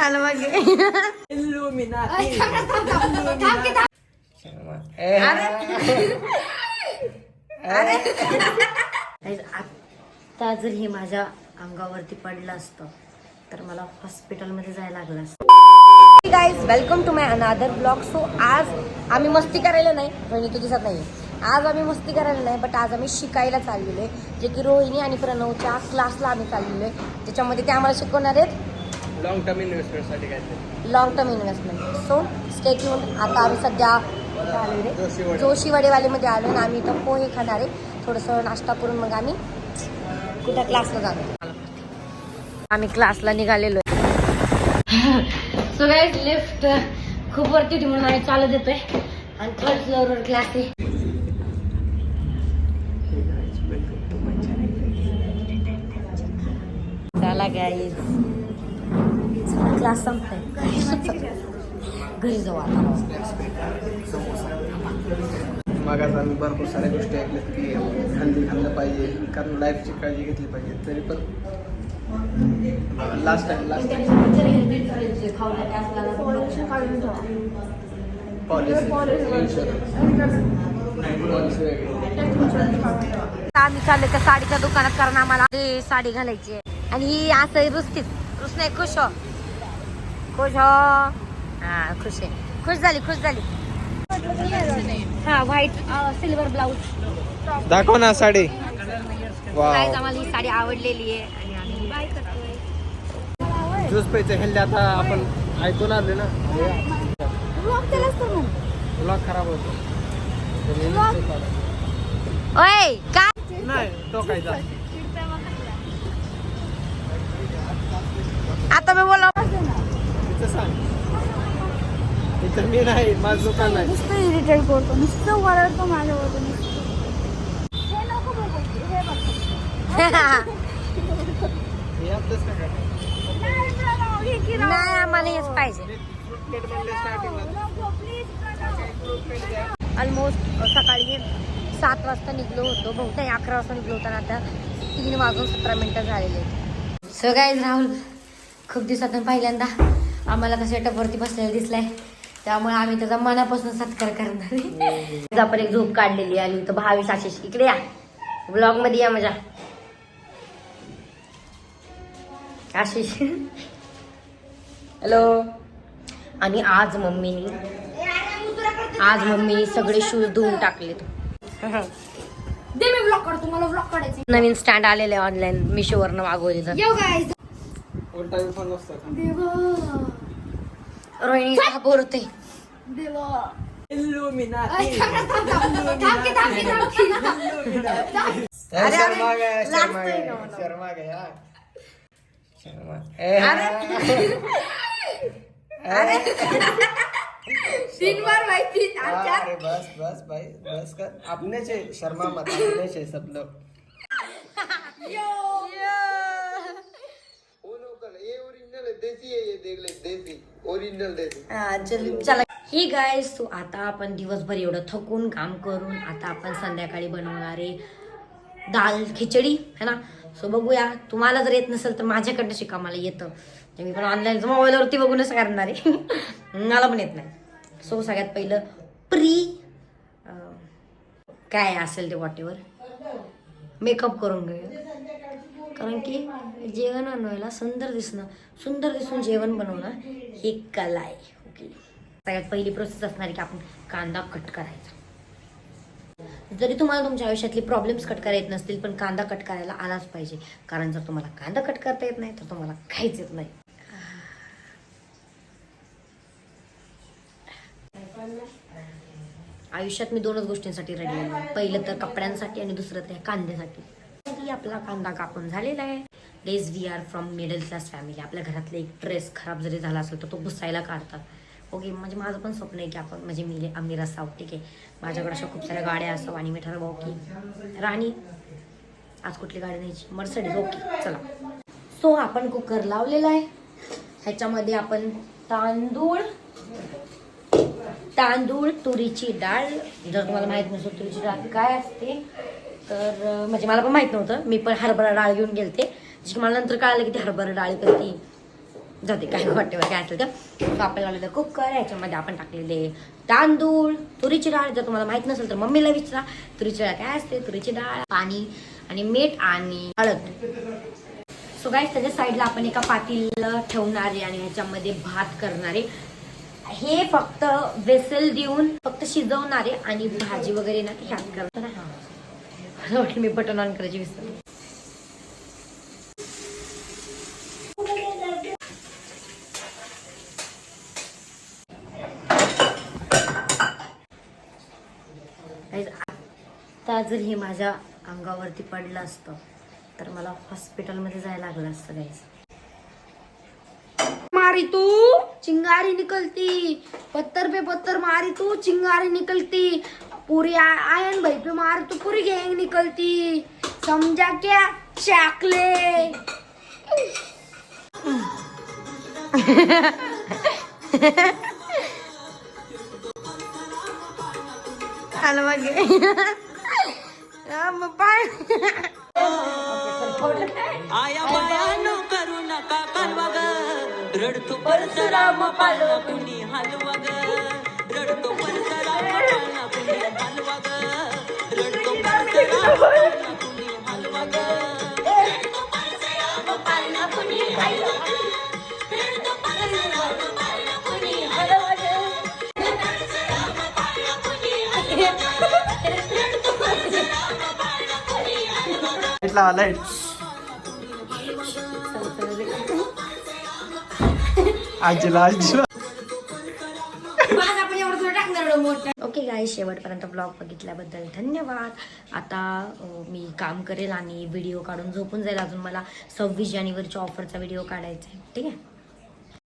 आलं मागे आता जर हे माझ्या अंगावरती पडलं असतं तर मला हॉस्पिटलमध्ये जायला लागलं असतं. Guys welcome to my another blog so आज आम्ही मस्ती करायला नाही रोहिणी तू दिसत नाही आज आम्ही मस्ती करायला नाही बट आज आम्ही शिकायला चाललेलो आहे. जे की रोहिणी आणि प्रणवच्या क्लासला आम्ही चाललेलो आहे. ज्याच्यामध्ये ते आम्हाला शिकवणार आहेत. लॉंग टर्म इन्व्हेस्टमेंटसाठी काय long term investment so state आता आम्ही सध्या? जोशीवाडी. जोशीवाडीवालीमध्ये आलो आणि आम्ही इथं पोहे खाणार आहे. थोडंसं नाश्ता करून मग आम्ही कुठं क्लासला जातो आम्ही क्लासला निघालेलो सो गाईज लिफ्ट खूप वरती होती म्हणून आम्ही चालत येतोय. आणि थर्ड फ्लोअरवर क्लास आहे. चला गाईज क्लास संपलाय घरी जाऊ आता. मागास आम्ही भरपूर साऱ्या गोष्टी ऐकल्यात की हल्ली खाल्लं पाहिजे कारण लाईफची काळजी घेतली पाहिजे. तरी पण लास्ट टाइम लास्ट आम्ही चाललो त्या साडीच्या दुकानात कारण आम्हाला साडी घालायची आणि ही असं रुसतीच. रुस नाही खुश हो. खुश हो. हा खुश आहे. खुश झाली खुश झाली. हा व्हाईट सिल्वर ब्लाऊज दाखव ना साडी. आम्हाला ही साडी आवडलेली आहे आणि आम्ही बाय करतोय. ज्यूस प्यायचं हेल्दी आता आपण ऐकून आले ना. ब्लॉग खराब होतो. ओय काय नाही टोकायचा आता मी बोला तिचं सांग तिथं मी नाही माझं दुकान नाही नुसतं इरिटेट करतो. नुसतं माझ्यावर हे नको बघू हे बघ. हे आपलंच काय नाही प्रणव, हे की राव. नाही आम्हाला हेच पाहिजे. फ्रूट म्हणले स्टार्टिंगला नको, please, प्रणव. ऑलमोस्ट सकाळी सात वाजता निघलो होतो. बहुतेक अकरा वाजता निघलो होतो आणि आता तीन वाजून सतरा मिनिटं झालेले सो गाईज राहुल खूप दिवसातून पहिल्यांदा आम्हाला कसं टपवरती बसलेला दिसलाय. त्यामुळे आम्ही त्याचा मनापासून सत्कार करणार आहे. आज आपण एक झोप काढलेली आहे. आणि इथं भावीस आशिष इकडे या. ब्लॉगमध्ये या माझ्या आशिष. हॅलो आणि आज मम्मीनी आज मम्मीने सगळे शूज धुवून टाकलेत. दे मी ब्लॉक काढतो मला ब्लॉक काढायचे नवीन स्टँड आलेले ऑनलाईन मिशोवरनं मागवले तर रोहिणी की. अरे, शर्मा गया लागतंय शर्मा ना गया मला. शर्मा गया शर्मा. ए, तीन बार भाई तीन आमच्या अरे बस बस भाई बस कर. अपने से शर्मा मत अपने से सब लोग लोकल ये ओरिजिनल है देसी देसी ओरिजिनल देसी. हा, चल- चला. ही गाय सो आता आपण दिवसभर एवढं थकून काम करून आता आपण संध्याकाळी बनवणारे दाल खिचडी है ना? सो बघूया. तुम्हाला जर येत नसेल तर माझ्याकडनं शिका मला येतं. मी पण ऑनलाईन मोबाईलवरती बघूनच करणार आहे. मला पण येत नाही. सो सगळ्यात पहिलं प्री काय असेल ते वॉटेवर मेकअप करून घेऊया. कारण की जेवण बनवायला सुंदर दिसणं सुंदर दिसून जेवण बनवणं ही कला आहे. ओके. सगळ्यात पहिली प्रोसेस असणार आहे की आपण कांदा कट करायचा. जरी तुम्हाला तुमच्या आयुष्यातली प्रॉब्लेम्स कट करायला येत नसतील पण कांदा कट करायला आलाच पाहिजे. कारण जर तुम्हाला कांदा कट करता येत नाही तर तुम्हाला काहीच येत नाही. आयुष्यात मी दोनच गोष्टींसाठी रेडी आहे. पहिलं तर कपड्यांसाठी आणि दुसरं त्या कांद्यासाठी. की आपला कांदा कापून झालेला आहे. Days we are from middle class family आपल्या घरातला एक ड्रेस खराब जरी झाला असेल तर तो पुसायला काढतात. ओके म्हणजे माझं पण स्वप्न आहे की आपण म्हणजे मी आम्ही असावं ठीक आहे. माझ्याकडे अशा खूप साऱ्या गाड्या असावं आणि मी ठरवावं की राणी आज कुठली गाडी न्यायची? मर्सडीज ओके चला. सो आपण कुकर लावलेला आहे. ह्याच्यामध्ये आपण तांदूळ तांदूळ तुरीची डाळ. जर तुम्हाला माहीत नसेल तुरीची डाळ काय असते? तर म्हणजे मला पण माहीत नव्हतं. मी पण हरभरा डाळ घेऊन गेलते. जशी मला नंतर कळालं की ती हरभरा डाळ कधी जाते काय वाटते काय असेल तर आपल्याला लावलेलं कुकर याच्यामध्ये आपण टाकलेले तांदूळ तुरीची डाळ. जर तुम्हाला माहीत नसेल तर मम्मीला विचारा. तुरीची डाळ काय असते? तुरीची डाळ पाणी आणि मीठ आणि हळद. सो गाईस त्याच्या साईडला आपण एका पातीला ठेवणारे आणि ह्याच्यामध्ये भात करणारे. हे फक्त वेसल देऊन फक्त शिजवणारे आणि भाजी वगैरे ना ह्यात करणार हा मला वाटलं मी बटन ऑन करायची विसरले. आत्ता आता जर हे माझ्या अंगावरती पडलं असतं तर मला हॉस्पिटलमध्ये जायला लागलं असतं गाईस मारी तू. चिंगारी निकलती. पत्थर पे पत्थर मारी तू चिंगारी निकलती. पूरी आयन भाई पे मार तू पूरी गैंग निकलती. समझा क्या? चाकले. पाय. आया रडतो परसराम पाळला कुणी हलवा ग? रडतो परसराम पाळला कुणी हलवा ग? रडतो परसराम पाळला कुणी हलवा ग? रडतो पाळला कुणी हलवा ग? रडतो पाळला कुणी हलवा ग? पाळला कुणी हलवा ग? रडतो पाळला कुणी हलवा ग आजीला आजीला. ओके गाय शेवटपर्यंत ब्लॉग बघितल्याबद्दल धन्यवाद. आता मी काम करेल आणि व्हिडिओ काढून झोपून जाईल. अजून मला सव्वीस जानेवारीच्या ऑफरचा व्हिडिओ काढायचा आहे. ठीक आहे?